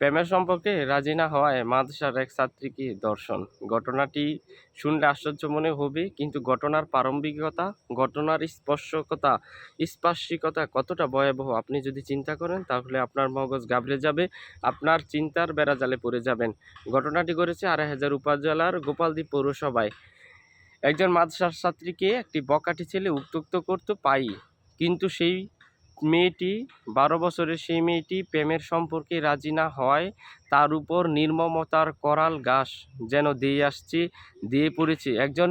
প্রেমের সম্পর্কে রাজি না হওয়ায় মাদ্রাসার এক ছাত্রীকে দর্শন ঘটনাটি শুনলে আশ্চর্য মনে হবে, কিন্তু ঘটনার প্রারম্ভিকতা, ঘটনার স্পর্শকতা, স্পার্শিকতা কতটা ভয়াবহ, আপনি যদি চিন্তা করেন, তাহলে আপনার মগজ গাবড়ে যাবে, আপনার চিন্তার বেড়াজালে পড়ে যাবেন। ঘটনাটি ঘটেছে আড়াই হাজার উপজেলার গোপালদ্বীপ পৌরসভায়। একজন মাদ্রাসার ছাত্রীকে একটি বকাটি ছেলে উত্তক্ত করতে পাই কিন্তু সেই মেয়েটি, বারো বছরের সেই মেয়েটি প্রেমের সম্পর্কে রাজি না হওয়ায় তার উপর নির্মমতার করাল ঘাস যেন দিয়ে আসছে, দিয়ে পড়েছে। একজন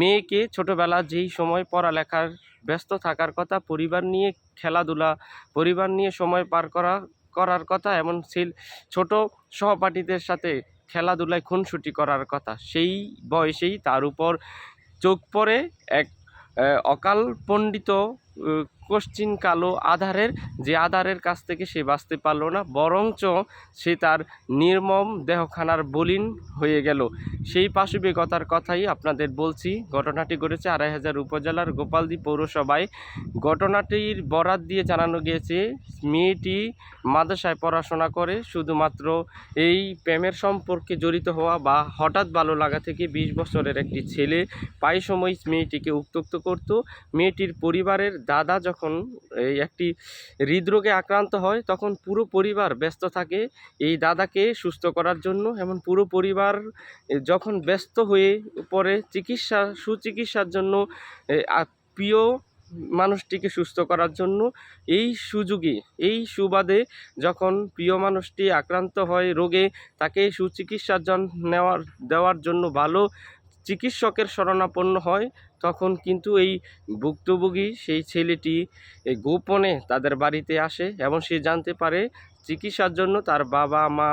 মেয়েকে ছোটবেলা যেই সময় পড়ালেখার ব্যস্ত থাকার কথা, পরিবার নিয়ে খেলাধুলা, পরিবার নিয়ে সময় পার করা, করার কথা, এমন ছিল ছোট সহপাঠীদের সাথে খেলাধুলায় খুনসুটি করার কথা, সেই বয়সেই তার উপর চোখ পড়ে এক অকাল পণ্ডিত কশ্চিন কালো আধারের, যে আধারের কাছ থেকে সে বাঁচতে পারল না, বরঞ্চ সে তার নির্মম দেহখানার বলিন হয়ে গেল। সেই পাশবিকতার কথাই আপনাদের বলছি। ঘটনাটি ঘটেছে আড়াই হাজার উপজেলার গোপালদ্বীপ পৌরসভায়। ঘটনাটির বরাত দিয়ে জানানো গিয়েছে, মেয়েটি মাদ্রাসায় পড়াশোনা করে, শুধুমাত্র এই প্রেমের সম্পর্কে জড়িত হওয়া বা হঠাৎ ভালো লাগা থেকে বিশ বছরের একটি ছেলে প্রায় সময় মেয়েটিকে উত্তক্ত করত। মেয়েটির পরিবারের দাদা যখন এই একটি হৃদরোগে আক্রান্ত হয়, তখন পুরো পরিবার ব্যস্ত থাকে এই দাদাকে সুস্থ করার জন্য। এমন পুরো পরিবার যখন ব্যস্ত হয়ে পড়ে, চিকিৎসা, সুচিকিৎসার জন্য প্রিয় মানুষটিকে সুস্থ করার জন্য এই সুযোগে, এই সুবাদে যখন প্রিয় মানুষটি আক্রান্ত হয় রোগে, তাকে সুচিকিৎসার জন্য নেওয়ার, দেওয়ার জন্য ভালো চিকিৎসকের শরণাপন্ন হয়, তখন কিন্তু এই ভুক্তভোগী সেই ছেলেটি গোপনে তাদের বাড়িতে আসে এবং সে জানতে পারে চিকিৎসার জন্য তার বাবা মা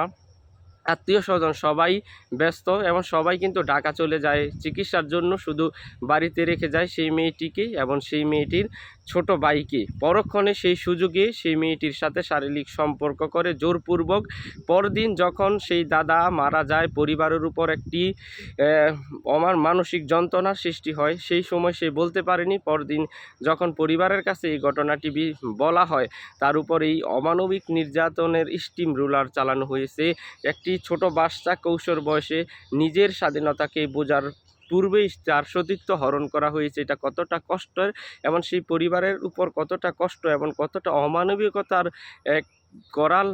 আত্মীয় স্বজন সবাই ব্যস্ত এবং সবাই কিন্তু ঢাকা চলে যায়। চিকিৎসার জন্য শুধু বাড়িতে রেখে যায় সেই মেয়েটিকে এবং সেই মেয়েটির ছোট ভাইকে। পরক্ষণে সেই সুযোগে সেই মেয়েটির সাথে শারীরিক সম্পর্ক করে জোরপূর্বক। পরদিন যখন সেই দাদা মারা যায়, পরিবারের উপর একটি আমার মানসিক যন্ত্রণার সৃষ্টি হয়। সেই সময় সে বলতে পারেনি, পরদিন যখন পরিবারের কাছে এই ঘটনাটি বলা হয়, তার উপর এই অমানবিক নির্যাতনের স্টিম রুলার চালানো হয়েছে। একটি ছোট বাচ্চা কৌশোর বয়সে নিজের স্বাধীনতাকে বোঝার পূর্বেই তার সতীত্ব হরণ করা হয়েছে, এটা কতটা কষ্টের এবং সেই পরিবারের উপর কতটা কষ্ট এবং কতটা অমানবিকতার এক করাল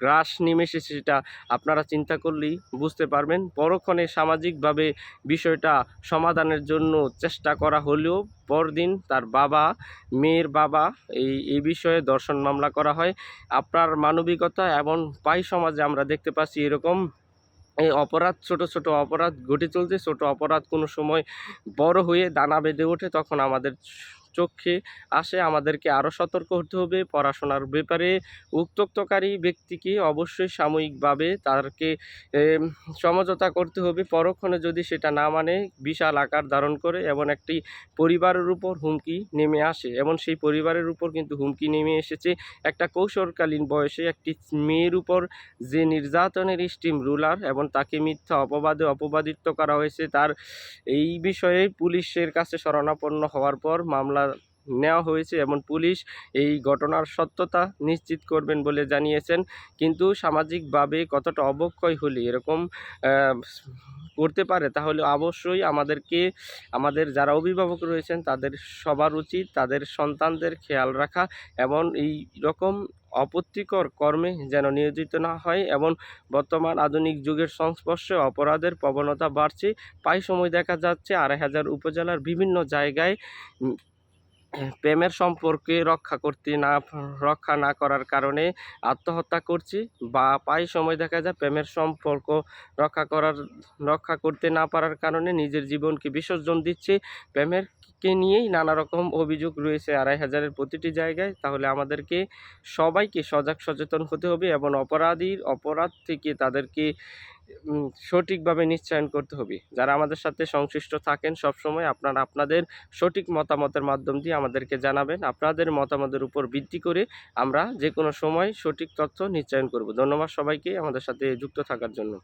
গ্রাস নেমে এসেছে সেটা আপনারা চিন্তা করলেই বুঝতে পারবেন। পরক্ষণে সামাজিকভাবে বিষয়টা সমাধানের জন্য চেষ্টা করা হলেও পরদিন তার বাবা, মেয়ের বাবা এই এই বিষয়ে দর্শন মামলা করা হয়। আপনার মানবিকতা এবং পাই সমাজে আমরা দেখতে পাচ্ছি এরকম এই অপরাধ, ছোট ছোট অপরাধ ঘটে চলছে। ছোট অপরাধ কোনো সময় বড় হয়ে দানা বেঁধে ওঠে, তখন আমাদের চোখে আসে, আমাদেরকে আরও সতর্ক হতে হবে। পড়াশোনার ব্যাপারে উত্তক্তকারী ব্যক্তিকে অবশ্যই সাময়িকভাবে তারকে সমঝোতা করতে হবে। পরক্ষণে যদি সেটা না মানে বিশাল আকার ধারণ করে এবং একটি পরিবারের উপর হুমকি নেমে আসে। এবং সেই পরিবারের উপর কিন্তু হুমকি নেমে এসেছে। একটা কৌশলকালীন বয়সে একটি মেয়ের উপর যে নির্যাতনের স্টিম রুলার এবং তাকে মিথ্যা অপবাদে অপবাদিত করা হয়েছে, তার এই বিষয়ে পুলিশের কাছে শরণাপন্ন হওয়ার পর মামলা নেওয়া হয়েছে এবং পুলিশ এই ঘটনার সত্যতা নিশ্চিত করবেন বলে জানিয়েছেন। কিন্তু সামাজিকভাবে কতটা অবক্ষয় হলে এরকম করতে পারে, তাহলে অবশ্যই আমাদেরকে, আমাদের যারা অভিভাবক রয়েছেন, তাদের সবার উচিত তাদের সন্তানদের খেয়াল রাখা এবং এই রকম অপত্তিকর কর্মে যেন নিয়োজিত না হয় এবং বর্তমান আধুনিক যুগের সংস্পর্শে অপরাধের প্রবণতা বাড়ছে। প্রায় সময় দেখা যাচ্ছে আড়াই হাজার উপজেলার বিভিন্ন জায়গায় প্রেমের সম্পর্কে রক্ষা করতে না, রক্ষা না করার কারণে আত্মহত্যা করছে বা প্রায় সময় দেখা যায় প্রেমের সম্পর্ক রক্ষা করার, রক্ষা করতে না পারার কারণে নিজের জীবনকে বিসর্জন দিচ্ছে। প্রেমের কে নিয়েই নানা রকম অভিযোগ রয়েছে আড়াই হাজারের প্রতিটি জায়গায়। তাহলে আমাদেরকে সবাইকে সজাগ সচেতন হতে হবে এবং অপরাধীর, অপরাধ থেকে তাদেরকে সঠিকভাবে নিশ্চয়ন করতে হবে। যারা আমাদের সাথে সংশ্লিষ্ট থাকেন, সবসময় আপনারা আপনাদের সঠিক মতামতের মাধ্যম দিয়ে আমাদেরকে জানাবেন। আপনাদের মতামতের উপর ভিত্তি করে আমরা যে কোনো সময় সঠিক তথ্য নিশ্চয়ন করব। ধন্যবাদ সবাইকে আমাদের সাথে যুক্ত থাকার জন্য।